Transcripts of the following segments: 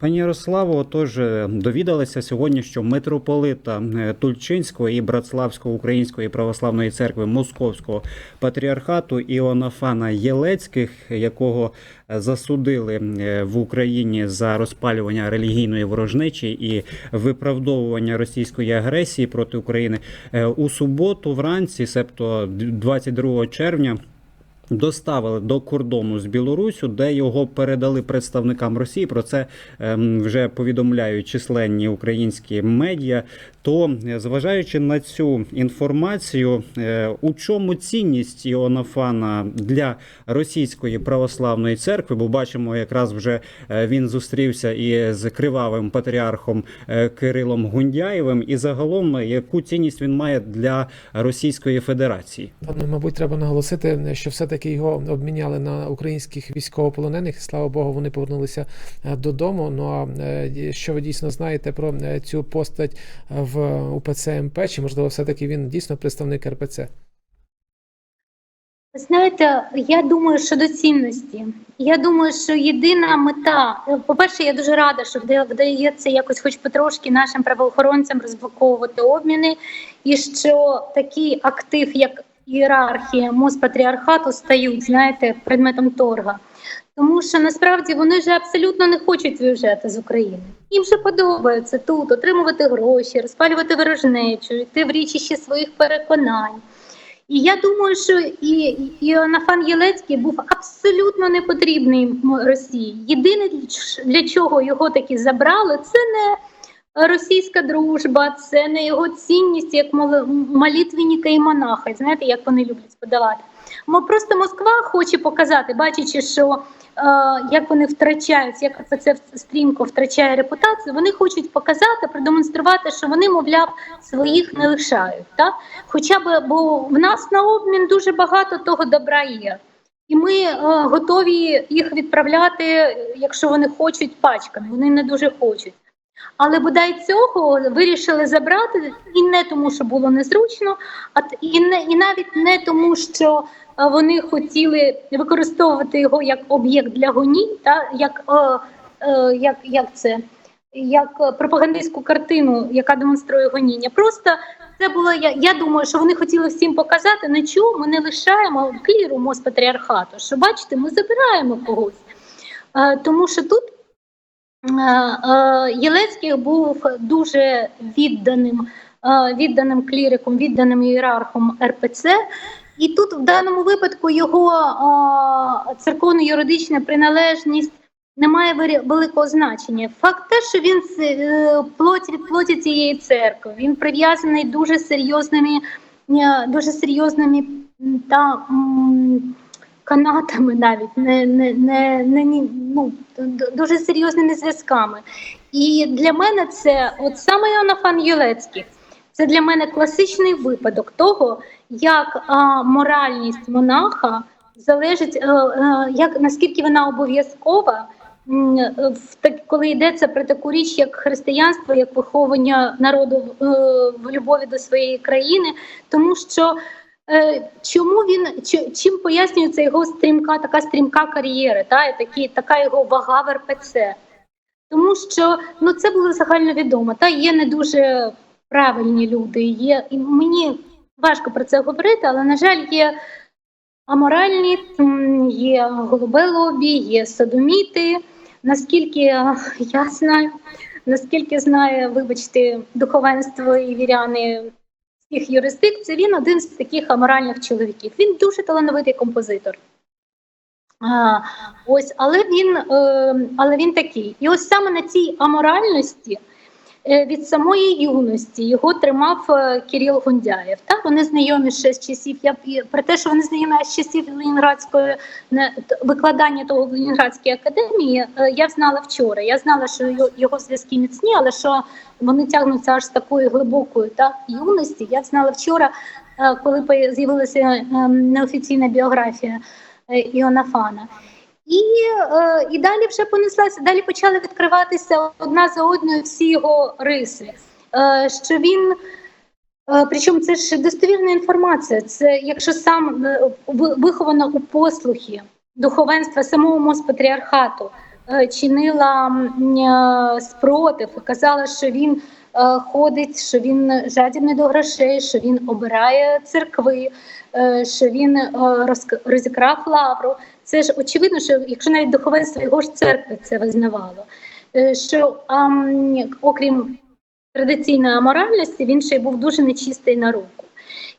Пані Ярославо, отож е, довідалися сьогодні, що митрополита е, Тульчинського і Братславського Української православної церкви Московського патріархату Іонафана Єлецьких, якого е, засудили в Україні за розпалювання релігійної ворожнечі і виправдовування російської агресії проти України, у суботу вранці, себто 22 червня. Доставили до кордону з Білорусю, де його передали представникам Росії. Про це ем, вже повідомляють численні українські медіа. То, е, зважаючи на цю інформацію, е, у чому цінність Іонафана для російської православної церкви? Бо бачимо, якраз вже е, він зустрівся і з кривавим патріархом Кирилом Гундяєвим. І загалом, яку цінність він має для Російської Федерації? Та, мабуть, треба наголосити, що все-таки його обміняли на українських військовополонених. Слава Богу, вони повернулися додому. Ну а що ви дійсно знаєте про цю постать в УПЦ МП? Чи можливо, все-таки він дійсно представник РПЦ? Знаєте, я думаю, що до цінності. Я думаю, що єдина мета, по-перше, я дуже рада, що вдається якось, хоч потрошки, нашим правоохоронцям розблоковувати обміни, і що такий актив, як ієрархія Моспатріархату, стають, знаєте, предметом торга. Тому що насправді вони вже абсолютно не хочуть виїжджати з України. Їм вже подобається тут отримувати гроші, розпалювати ворожнечу, йти в річище своїх переконань. І я думаю, що і, і Іоаннафан Єлецький був абсолютно не потрібний Росії. Єдине для чого його таки забрали, це не російська дружба, це не його цінність як мол- молитвенника і монаха. Знаєте, як вони люблять подавати. Мо просто Москва хоче показати, бачачи, що е, як вони втрачають, як це стрімко втрачає репутацію, вони хочуть показати, продемонструвати, що вони, мовляв, своїх не лишають. Так? Хоча б, бо в нас на обмін дуже багато того добра є. І ми е, готові їх відправляти, якщо вони хочуть пачками. Вони не дуже хочуть. Але бодай цього вирішили забрати і не тому, що було незручно, а і не і навіть не тому, що е, вони хотіли використовувати його як об'єкт для гонінь, та як, е, е, як, як це як е, пропагандистську картину, яка демонструє гоніння. Просто це було я. Я думаю, що вони хотіли всім показати, на чому ми не лишаємо кліру Моспатріархату. Що бачите, ми забираємо когось. Е, тому що тут Єлецький був дуже відданим, е, відданим кліриком, відданим ієрархом РПЦ. І тут в даному випадку його е, церковно-юридична приналежність не має великого значення. Факт те, що він е, плоть плоті цієї церкви, він прив'язаний дуже серйозними, е, дуже серйозними та канатами, навіть не, не, не, не ну, дуже серйозними зв'язками. І для мене це, от саме Іоаннафан Єлецький, це для мене класичний випадок того, як а, моральність монаха залежить, е, е, як наскільки вона обов'язкова, в так, коли йдеться про таку річ, як християнство, як виховання народу е, в любові до своєї країни, тому що чому він чим пояснюється його стрімка, така стрімка кар'єра, та такі, така його вага в РПЦ? Тому що ну це було загальновідомо. Та є не дуже правильні люди. Є і мені важко про це говорити, але на жаль, є аморальні, є голубе лобі, є садоміти. Наскільки е, я знаю, наскільки знає, вибачте, духовенство і віряни всіх юрисдикцій, він один з таких аморальних чоловіків. Він дуже талановитий композитор. А, ось, але він, е, але він такий. І ось саме на цій аморальності від самої юності його тримав е, Кирил Гундяєв. Так, вони знайомі ще з часів. Я про те, що вони знайомі з часів Ленінградської викладання того в Ленінградській академії, е, я знала вчора. Я знала, що його, зв'язки міцні, але що вони тягнуться аж з такої глибокої так, юності. Я знала вчора, е, коли з'явилася е, неофіційна біографія е, Іонафана. І, е, і далі вже понеслася, далі почали відкриватися одна за одною всі його риси. Е, що він, е, причому це ж достовірна інформація, це якщо сам е, ви- у послухі духовенства самого Моспатріархату, е, чинила е, спротив казала, що він ходить, що він жадібний до грошей, що він обирає церкви, що він е, розікрав лавру. Це ж очевидно, що якщо навіть духовенство його ж церкви це визнавало, е, що ам, окрім традиційної аморальності, він ще й був дуже нечистий на руку.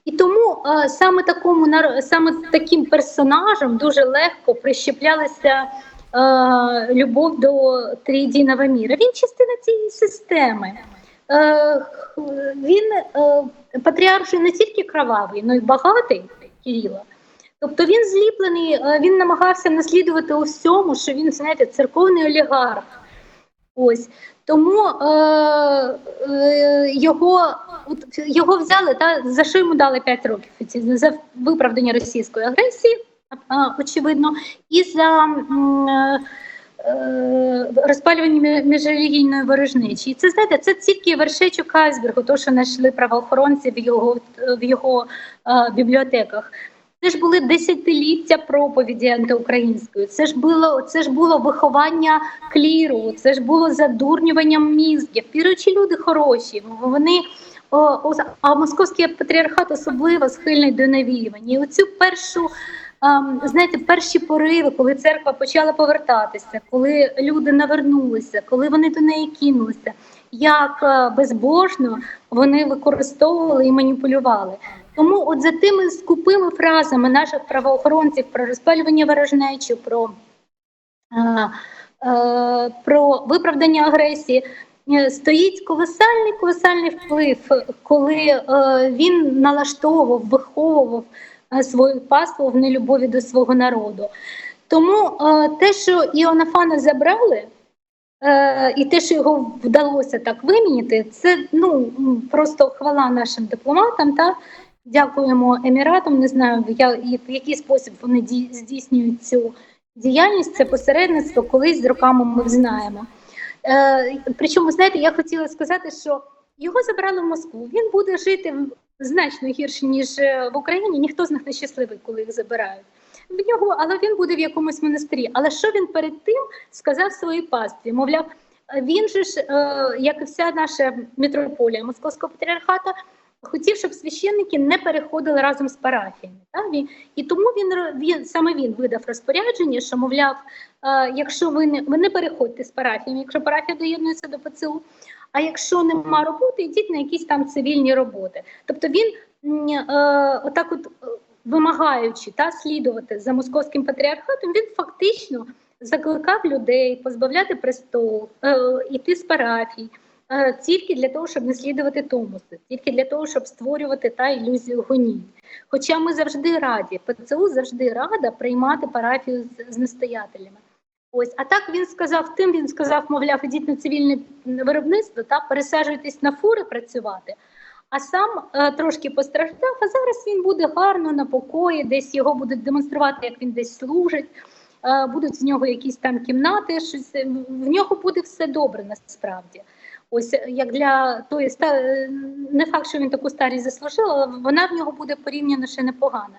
І тому е, саме такому саме таким персонажам дуже легко прищеплялася е, любов до трієдиного міра. Він частина цієї системи. Х- він е, патріарх не тільки кровавий, але й багатий Кирила. Тобто він зліплений, е, він намагався наслідувати у всьому, що він, знаєте, церковний олігарх. Ось тому е, е, його, от, його взяли, та, за що йому дали 5 років за виправдання російської агресії, очевидно, і за е, е, розпалювання міжрелігійної ворожнечі. І це знаєте, це тільки вершечок айсбергу, то, що знайшли правоохоронці в його, в його е, бібліотеках. Це ж були десятиліття проповіді антиукраїнської. Це ж було це ж було виховання кліру, це ж було задурнювання мізків. Віруючі люди хороші. Вони о, о, а московський патріархат особливо схильний до навіювання. І оцю першу. ем, Знаєте, перші пориви, коли церква почала повертатися, коли люди навернулися, коли вони до неї кинулися, як е, безбожно вони використовували і маніпулювали. Тому, от за тими скупими фразами наших правоохоронців про розпалювання ворожнечі, про, е, е, про виправдання агресії, е, стоїть колосальний колосальний вплив, коли е, він налаштовував, виховував свою паству в нелюбові до свого народу. Тому е, те, що Іонафана забрали, і те, що його вдалося так вимінити, це ну просто хвала нашим дипломатам. Та дякуємо еміратам. Не знаю, я- в який спосіб вони здійснюють цю діяльність. Це посередництво, колись з роками ми знаємо. Е, причому, знаєте, я хотіла сказати, що його забрали в Москву. Він буде жити значно гірше ніж е, в Україні. Ніхто з них не щасливий, коли їх забирають. В нього, але він буде в якомусь монастирі. Але що він перед тим сказав своїй пастві? Мовляв, він же ж, е, як і вся наша митрополія Московського патріархата, хотів, щоб священники не переходили разом з парафіями. Так? І тому він, він саме він видав розпорядження, що мовляв, е, якщо ви не ви не переходьте з парафіями, якщо парафія доєднується до ПЦУ, а якщо нема роботи, йдіть на якісь там цивільні роботи. Тобто він е, отак, от е, вимагаючи та слідувати за московським патріархатом, він фактично закликав людей позбавляти престол, е, іти з парафій. Е, Тільки для того, щоб не слідувати томуси, тільки для того, щоб створювати та ілюзію гонінь. Хоча ми завжди раді, ПЦУ завжди рада приймати парафію з, з настоятелями. Ось, а так він сказав, тим він сказав, мовляв, ідіть на цивільне виробництво та пересаджуйтесь на фури працювати. А сам е, трошки постраждав, а зараз він буде гарно на покої, десь його будуть демонструвати, як він десь служить. Е, будуть з нього якісь там кімнати, щось в нього буде все добре насправді. Ось е, як для тої е, не факт, що він таку старість заслужив, але вона в нього буде порівняно ще непогана.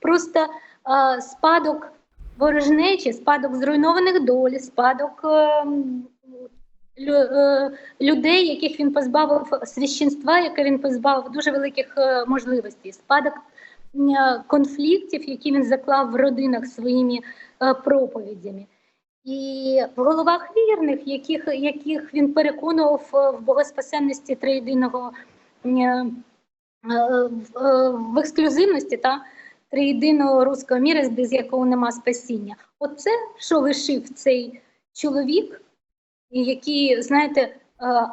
Просто е, спадок ворожнечі, спадок зруйнованих долі, спадок е, е, людей, яких він позбавив священства, яке він позбавив дуже великих е, можливостей, спадок е, конфліктів, які він заклав в родинах своїми е, проповідями. І в головах вірних, яких, яких він переконував е, в богоспасенності триєдиного е, е, в, ексклюзивності та триєдиного руського міра, без якого нема спасіння. Оце, що лишив цей чоловік, який, знаєте,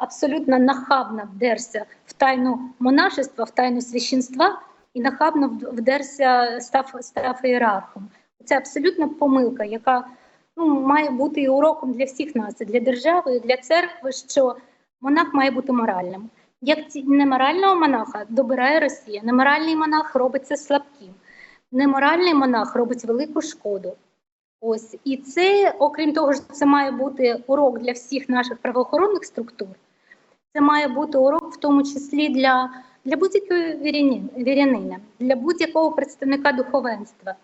абсолютно нахабно вдерся в тайну монашества, в тайну священства і нахабно вд- вдерся, став, став ієрархом. Це абсолютна помилка, яка ну, має бути і уроком для всіх нас, і для держави, і для церкви, що монах має бути моральним. Як неморального монаха добирає Росія, неморальний монах робиться слабким, неморальний монах робить велику шкоду. Ось і це, окрім того, що це має бути урок для всіх наших правоохоронних структур. Це має бути урок, в тому числі для, для будь-якої вірянин- вірянина, для будь-якого представника духовенства,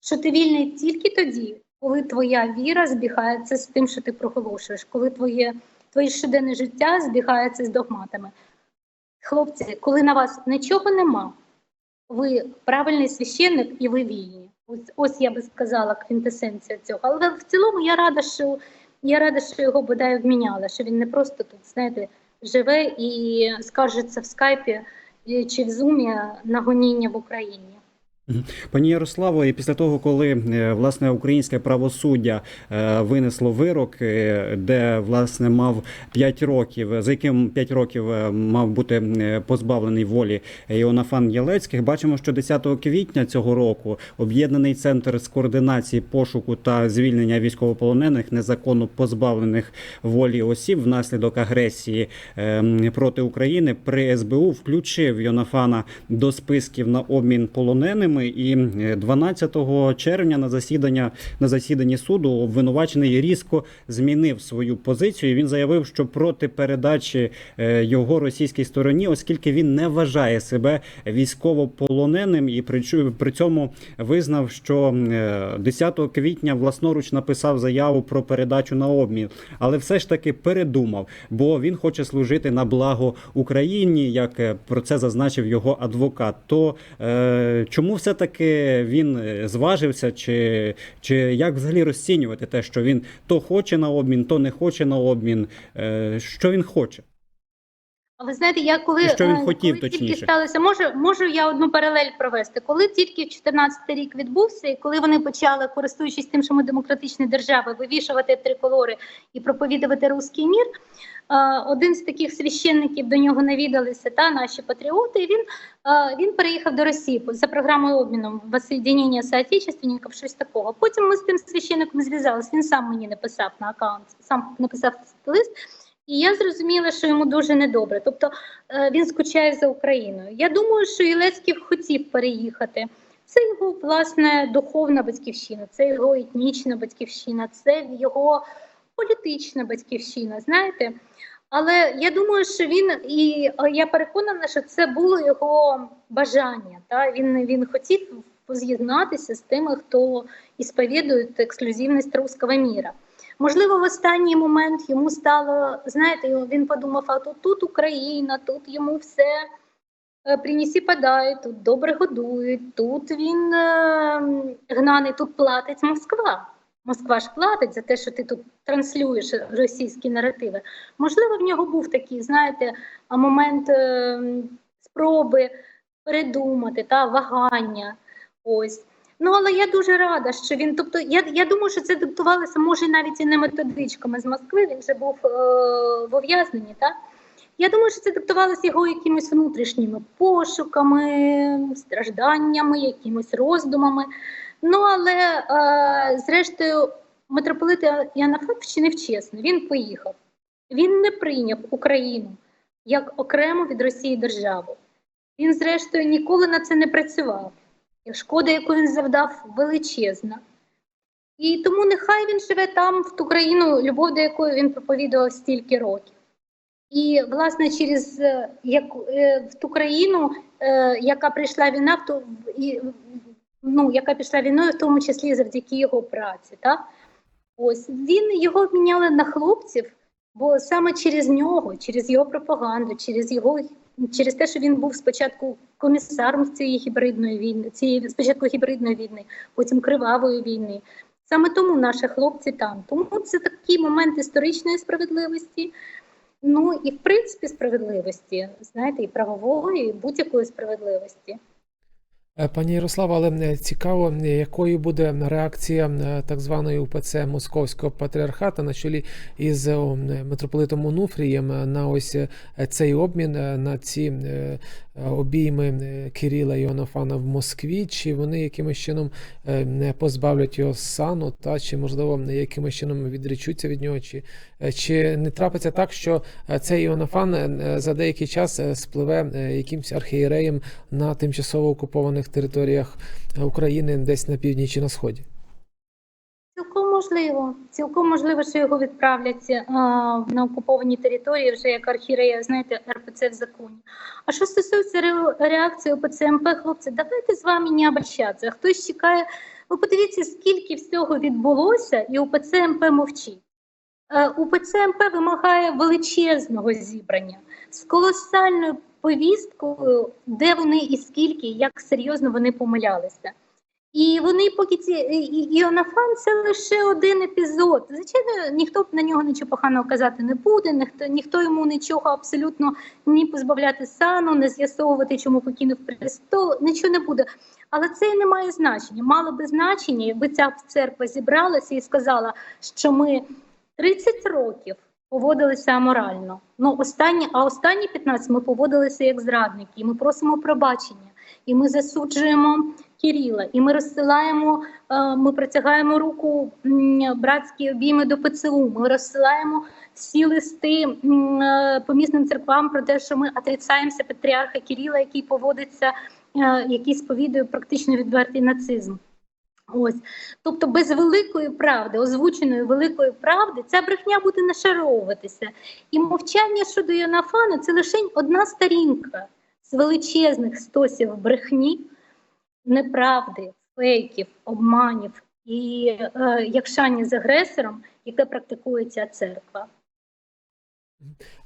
що ти вільний тільки тоді, коли твоя віра збігається з тим, що ти проголошуєш, коли твоє, твоє щоденне життя збігається з догматами. Хлопці, коли на вас нічого нема, ви правильний священник і ви вільні. Ось, ось я би сказала квінтесенція цього. Але в цілому я рада, що я рада, що його бодай обміняли, що він не просто тут, знаєте, живе і скаржиться в скайпі е, чи в зумі на гоніння в Україні. Пані Ярославо, і після того, коли е, власне українське правосуддя е, винесло вирок, е, де власне мав 5 років, за яким 5 років мав бути позбавлений волі Іонафан Єлецьких, бачимо, що 10 квітня цього року об'єднаний центр з координації пошуку та звільнення військовополонених незаконно позбавлених волі осіб внаслідок агресії проти України при СБУ включив Йонафана до списків на обмін полоненими. І е, 12 червня на засідання на засіданні суду обвинувачений різко змінив свою позицію. Він заявив, що проти передачі е, його російській стороні, оскільки він не вважає себе військовополоненим, і при, цьому визнав, що е, 10 квітня власноруч написав заяву про передачу на обмін, але все ж таки передумав, бо він хоче служити на благо Україні, як е, про це зазначив його адвокат. То е, чому все таки він е, зважився, чи, чи як взагалі розцінювати те, що він то хоче на обмін, то не хоче на обмін? Е, що він хоче? А ви знаєте, я коли, що він е, хотів, коли тільки точніше? сталося, можу, можу я одну паралель провести. Коли тільки в 14 рік відбувся, і коли вони почали, користуючись тим, що ми демократичні держави, вивішувати триколори і проповідувати руський мір, е, один з таких священників до нього навідалися, та наші патріоти. І він, е, він переїхав до Росії за програмою обміну воссоединення соотечественників, щось такого. Потім ми з тим священником зв'язалися. Він сам мені написав на аккаунт, сам написав лист. І я зрозуміла, що йому дуже недобре. Тобто е, він скучає за Україною. Я думаю, що Ілецький хотів переїхати. Це його власне духовна батьківщина, це його етнічна батьківщина, це його політична батьківщина. Знаєте. Але я думаю, що він і я переконана, що це було його бажання. Та він, він хотів поз'єднатися з тими, хто ісповідує ексклюзивність руського міра. Можливо, в останній момент йому стало, знаєте, він подумав, а тут, тут Україна, тут йому все е, принесі подай, тут добре годують, тут він е, гнаний, тут платить Москва. Москва ж платить за те, що ти тут транслюєш російські наративи. Можливо, в нього був такий, знаєте, момент е, спроби передумати та вагання. Ось. Ну, але я дуже рада, що він. Тобто, я, я думаю, що це диктувалося, може, навіть і не методичками з Москви. Він вже був е, в ув'язненні. Так? Я думаю, що це диктувалося його якимись внутрішніми пошуками, стражданнями, якимось роздумами. Ну, але е, зрештою, митрополит Янафат вчинив чесно. Він поїхав. Він не прийняв Україну як окрему від Росії державу. Він, зрештою, ніколи на це не працював. Шкода, яку він завдав, величезна. І тому нехай він живе там, в ту країну, любов до якої він проповідував стільки років. І, власне, через е, як, е, в ту країну, е, яка прийшла війна, в ту, і, ну, яка пішла війною, в тому числі завдяки його праці. Так? Ось він його обміняли на хлопців, бо саме через нього, через його пропаганду, через його через те, що він був спочатку комісаром цієї гібридної війни, цієї спочатку гібридної війни, потім кривавої війни. Саме тому наші хлопці там. Тому це такий момент історичної справедливості. Ну і в принципі справедливості, знаєте, і правової, і будь-якої справедливості. Е, Пані Ярослава, але е, цікаво, е, якою буде реакція так званої УПЦ Московського патріархату на чолі із митрополитом Онуфрієм на ось цей обмін на ці обійми е, Кирила Іоаннафана в Москві, чи вони якимось чином е, не позбавлять його сану, та чи можливо якимось чином відречуться від нього, чи, е, чи не трапиться так, що е, цей Іоаннафан е, за деякий час е, спливе е, якимсь архієреєм на тимчасово окупованих територіях е, України десь на півдні чи на сході? Можливо. Цілком можливо, що його відправлять а, на окуповані території вже як архірея, знаєте, РПЦ в законі. А що стосується реакції ОПЦ МП, хлопці, давайте з вами не обольщатися. Хтось чекає Ви подивіться, скільки всього відбулося, і УПЦ МП мовчить. Е, УПЦ МП вимагає величезного зібрання з колосальною повісткою, де вони і скільки, як серйозно вони помилялися. І вони поки ці Іонафан це лише один епізод. Звичайно, ніхто на нього нічого поганого казати не буде, ніхто ніхто йому нічого абсолютно ні позбавляти сану, не з'ясовувати, чому покинув престол, нічого не буде. Але це і не має значення. Мало би значення, якби ця церква зібралася і сказала, що ми 30 років поводилися аморально. Ну, останні, а останні 15 ми поводилися як зрадники, і ми просимо пробачення, і ми засуджуємо Кирила, і ми розсилаємо, е, ми протягаємо руку братські обійми до ПЦУ. Ми розсилаємо всі листи е, помісним церквам про те, що ми отрицаємося патріарха Кирила, який поводиться, е, який сповідує практично відвертий нацизм. Ось, тобто, без великої правди, озвученої великої правди, ця брехня буде нашаровуватися. І мовчання щодо Йонафана це лише одна сторінка з величезних стосів брехні, неправди, фейків, обманів і е, якшання з агресором, яке практикує ця церква.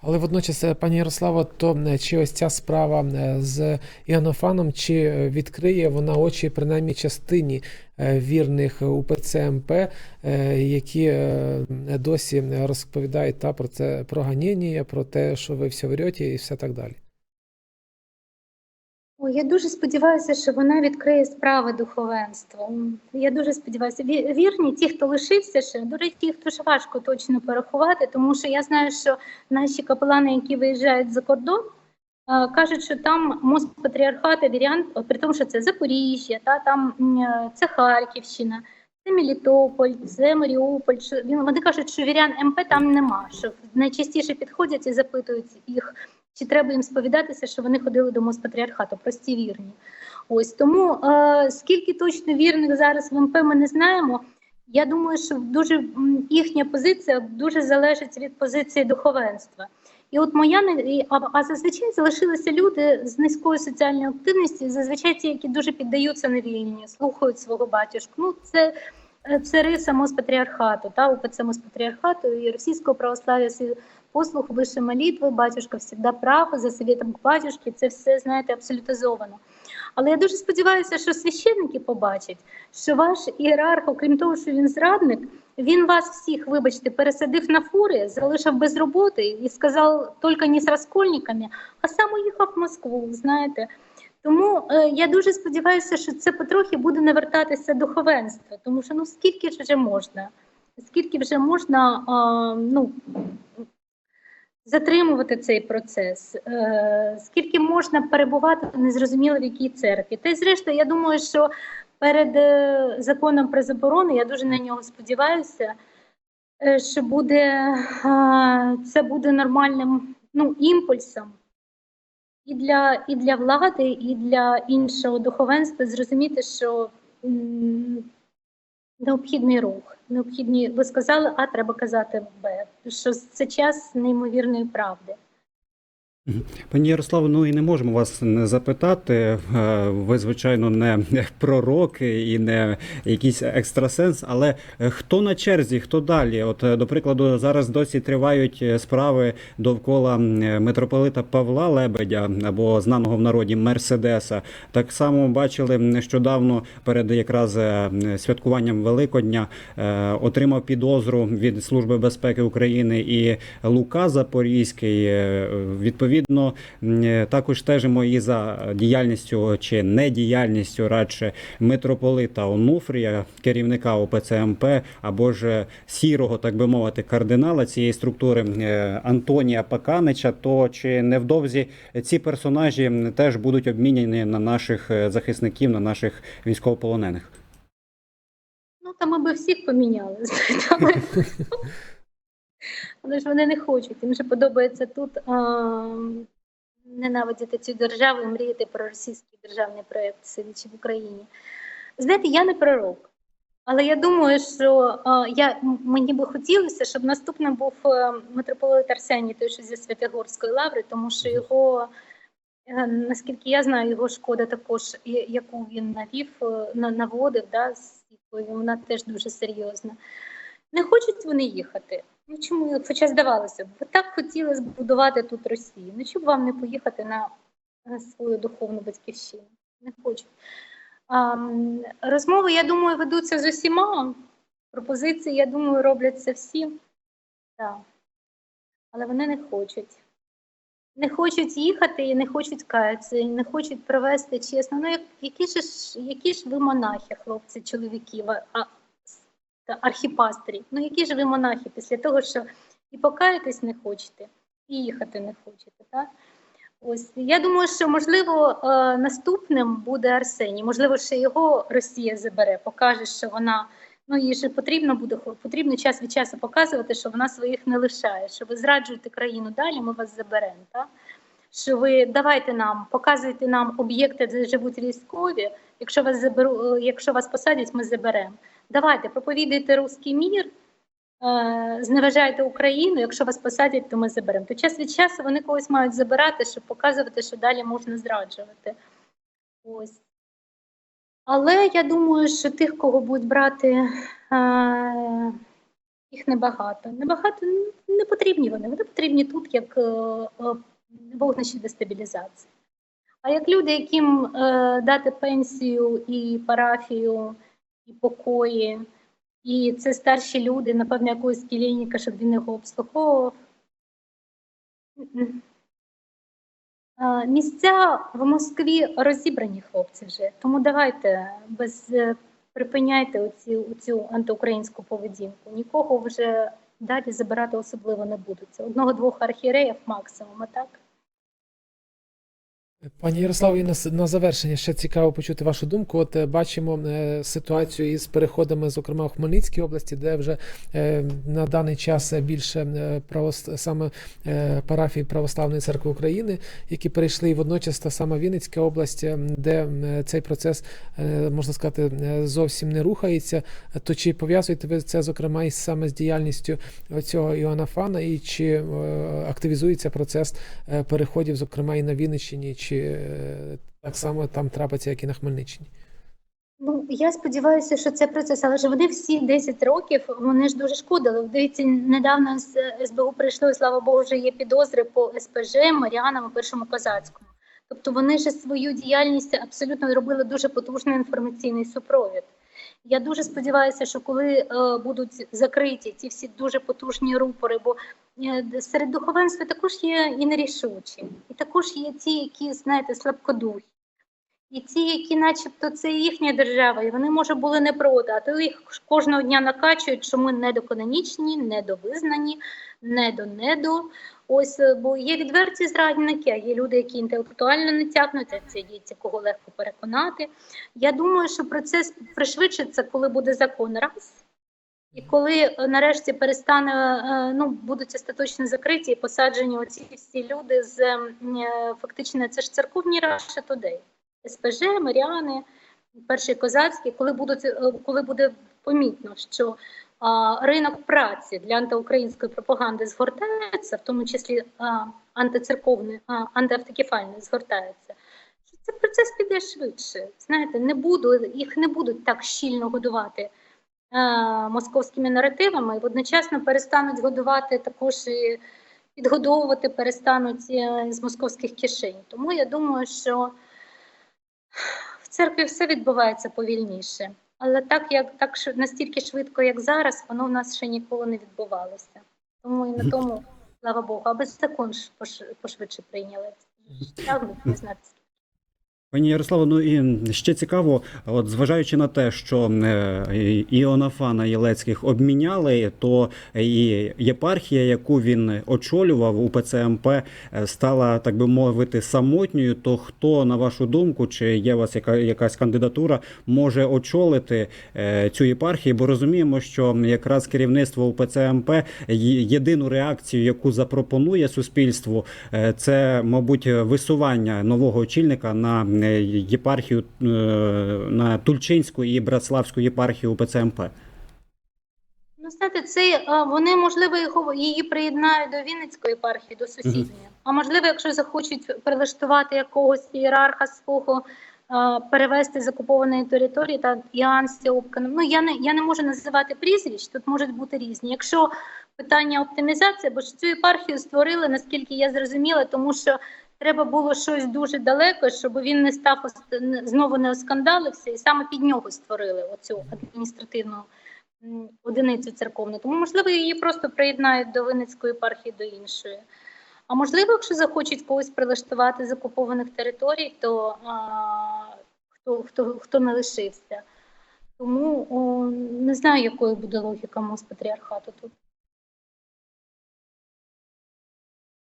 Але водночас, е, пані Ярославо, то е, чи ось ця справа е, з Іоаннофаном, чи відкриє вона очі принаймні частині вірних УПЦ МП, е, які досі розповідають та про це про ганіння, про те, що ви все врете, і все так далі. Ой, я дуже сподіваюся, що вона відкриє справи духовенства. Я дуже сподіваюся. Ві- Вірні, ті, хто лишився ще, до речі, їх дуже важко точно порахувати, тому що я знаю, що наші капелани, які виїжджають за кордон, е, кажуть, що там мост патріархата вірян, от при тому, що це Запоріжжя, та там е, це Харківщина, це Мелітополь, це Маріуполь. Що вони кажуть, що вірян МП там нема. Що найчастіше підходять і запитують їх, чи треба їм сповідатися, що вони ходили до Моспатріархату, прості вірні. Ось тому е, скільки точно вірних зараз в МП ми не знаємо. Я думаю, що дуже їхня позиція дуже залежить від позиції духовенства. І от моя а, а зазвичай залишилися люди з низькою соціальною активністю, зазвичай ті, які дуже піддаються невільні, слухають свого батюшку. Ну це, е, це риса Моспатріархату, та УПЦ Моспатріархату і російського православ'я послух вище молитви, батюшка завжди прав, за советом к батюшки, це все, знаєте, абсолютизовано. Але я дуже сподіваюся, що священники побачать, що ваш ієрарх, окрім того, що він зрадник, він вас всіх, вибачте, пересадив на фури, залишив без роботи і сказав тільки не з розкольниками, а сам уїхав в Москву, знаєте. Тому е, я дуже сподіваюся, що це потрохи буде навертатися духовенство, тому що ну скільки вже можна, скільки вже можна а, ну, затримувати цей процес, е, скільки можна перебувати незрозуміло в якій церкві. Та й зрештою, я думаю, що перед е, законом про заборону, я дуже на нього сподіваюся, е, що буде це буде нормальним ну, імпульсом і для, і для влади, і для іншого духовенства зрозуміти, що м, необхідний рух. Необхідні, ви сказали, а треба казати Б, що це час неймовірної правди. Пані Ярославо, ну і не можемо вас не запитати. Е, Ви, звичайно, не пророки і не якийсь екстрасенс, але е, хто на черзі, хто далі? От, е, до прикладу, зараз досі тривають справи довкола митрополита Павла Лебедя або знаного в народі Мерседеса. Так само бачили нещодавно перед якраз святкуванням Великодня отримав підозру від Служби безпеки України і Лука Запорізький. Е, Відповідно, е, також стежимо і за діяльністю чи недіяльністю радше митрополита Онуфрія, керівника ОПЦ МП, або ж сірого, так би мовити, кардинала цієї структури е, Антонія Паканича. То чи невдовзі ці персонажі теж будуть обміняні на наших е, захисників, на наших військовополонених? Ну, там ми би всіх поміняли, але, ж вони не хочуть. Їм же подобається тут а, ненавидіти цю державу і мріяти про російський державний проєкт, сидячи в Україні. Знаєте, я не пророк, але я думаю, що а, я, мені би хотілося, щоб наступним був е, митрополит Арсеній, той, що зі Святогорської лаври, тому що його. Е, Наскільки я знаю, його шкода також, яку він навів, е, наводив да, вона теж дуже серйозна. Не хочуть вони їхати. Ну чому? Хоча здавалося б, ви так хотіли збудувати тут Росію. Ну чому вам не поїхати на, на свою духовну батьківщину? Не хочуть. А, розмови, я думаю, ведуться з усіма. Пропозиції, я думаю, робляться всі. Так. Але вони не хочуть. Не хочуть їхати і не хочуть каятися, і не хочуть провести чесно. Ну, як, які, ж, які ж ви монахи, хлопці, чоловіки, а, та архіпастирі? Ну, які ж ви монахи після того, що і покаятись не хочете, і їхати не хочете, так? Ось я думаю, що можливо е, наступним буде Арсеній. Можливо, ще його Росія забере, покаже, що вона ну їй же потрібно буде потрібно час від часу показувати, що вона своїх не лишає. Що ви зраджуєте країну далі, ми вас заберемо. Так? Що ви давайте нам, показуйте нам об'єкти, де живуть військові. Якщо вас заберу, е, якщо вас посадять, ми заберемо. Давайте проповідуйте руський мір. е, Зневажайте Україну, якщо вас посадять, то ми заберемо. То час від часу вони когось мають забирати, щоб показувати, що далі можна зраджувати. Ось. Але я думаю, що тих, кого будуть брати, е, їх небагато. Небагато не потрібні вони. Вони потрібні тут як вогнище дестабілізації. А як люди, яким е, дати пенсію і парафію, і покої, і це старші люди, напевно, якогось кілійника, щоб він його обслуговував. Е, Місця в Москві розібрані хлопці вже, тому давайте без е, припиняйте оцю антиукраїнську поведінку. Нікого вже далі забирати особливо не будуть. Одного-двох архієреїв максимум, а так. Пані Ярославо, і на, завершення ще цікаво почути вашу думку. От е, бачимо е, ситуацію із переходами, зокрема в Хмельницькій області, де вже е, на даний час більше саме парафій Православної церкви України, які перейшли, і водночас та сама Вінницька область, де цей процес можна сказати зовсім не рухається. То чи пов'язуєте ви це зокрема із саме з діяльністю цього Іоанна Фана, і чи активізується процес переходів, зокрема і на Вінниччині, чи е, так само там трапиться, як і на Хмельниччині? Ну я сподіваюся, що це процес, але ж вони всі 10 років вони ж дуже шкодили. Дивіться, недавно з СБУ прийшли, слава Богу, вже є підозри по СПЖ, Маріанам першому козацькому. Тобто вони ж свою діяльність абсолютно робили дуже потужний інформаційний супровід. Я дуже сподіваюся, що коли е, будуть закриті ці всі дуже потужні рупори, бо е, серед духовенства також є і нерішучі, і також є ті, які знаєте, слабкодухі. І ті, які, начебто, це їхня держава, і вони, може, були не проти, а то їх кожного дня накачують, що ми недоканонічні, недовизнані, недо-недо. Ось, е, бо є відверті зрадники, а є люди, які інтелектуально не тягнуться, це діти, кого легко переконати. Я думаю, що процес пришвидшиться, коли буде закон раз. І коли е, нарешті перестане, е, ну, будуть остаточно закриті і посаджені оці всі люди з фактично це ж церковні Раша Тодей. СПЖ, Маріани, перший козацький, коли будуть, е, коли буде помітно, що а, ринок праці для антиукраїнської пропаганди згортається, в тому числі а, антицерковний, а, антиавтокефальний згортається. Цей процес піде швидше. Знаєте, не буду, їх не будуть так щільно годувати е, московськими наративами, і водночасно перестануть годувати також і підгодовувати, перестануть е, з московських кишень. Тому я думаю, що в церкві все відбувається повільніше. Але так, як так настільки швидко, як зараз, воно в нас ще ніколи не відбувалося. Тому і на тому, слава Богу, аби закон пошвидше прийняли. Так, не знати. Пані Ярославо, ну і ще цікаво, от зважаючи на те, що е, Іонафана Єлецьких обміняли, то і єпархія, яку він очолював у ПЦМП, е, стала, так би мовити, самотньою. То хто, на вашу думку, чи є у вас яка, якась кандидатура, може очолити е, цю єпархію? Бо розуміємо, що якраз керівництво у ПЦМП єдину реакцію, яку запропонує суспільству, це, мабуть, висування нового очільника на єпархію е, на Тульчинську і Братславську єпархію ПЦМП. Ну, знаєте, це вони можливо його її приєднають до Вінницької єпархії, до сусідньої. А можливо, якщо захочуть прилаштувати якогось ієрарха свого перевести з окупованої території та Іоанн Сіопканом. Ну я не я не можу називати прізвищ, тут можуть бути різні. Якщо питання оптимізації, бо ж цю єпархію створили, наскільки я зрозуміла, тому що треба було щось дуже далеко, щоб він не став знову не оскандалився, і саме під нього створили оцю адміністративну одиницю церковну. Тому можливо її просто приєднають до Винницької єпархії до іншої. А можливо, якщо захочуть когось прилаштувати з окупованих територій, то а, хто, хто, хто не лишився. Тому о, не знаю, якою буде логіка Москпатріархату тут.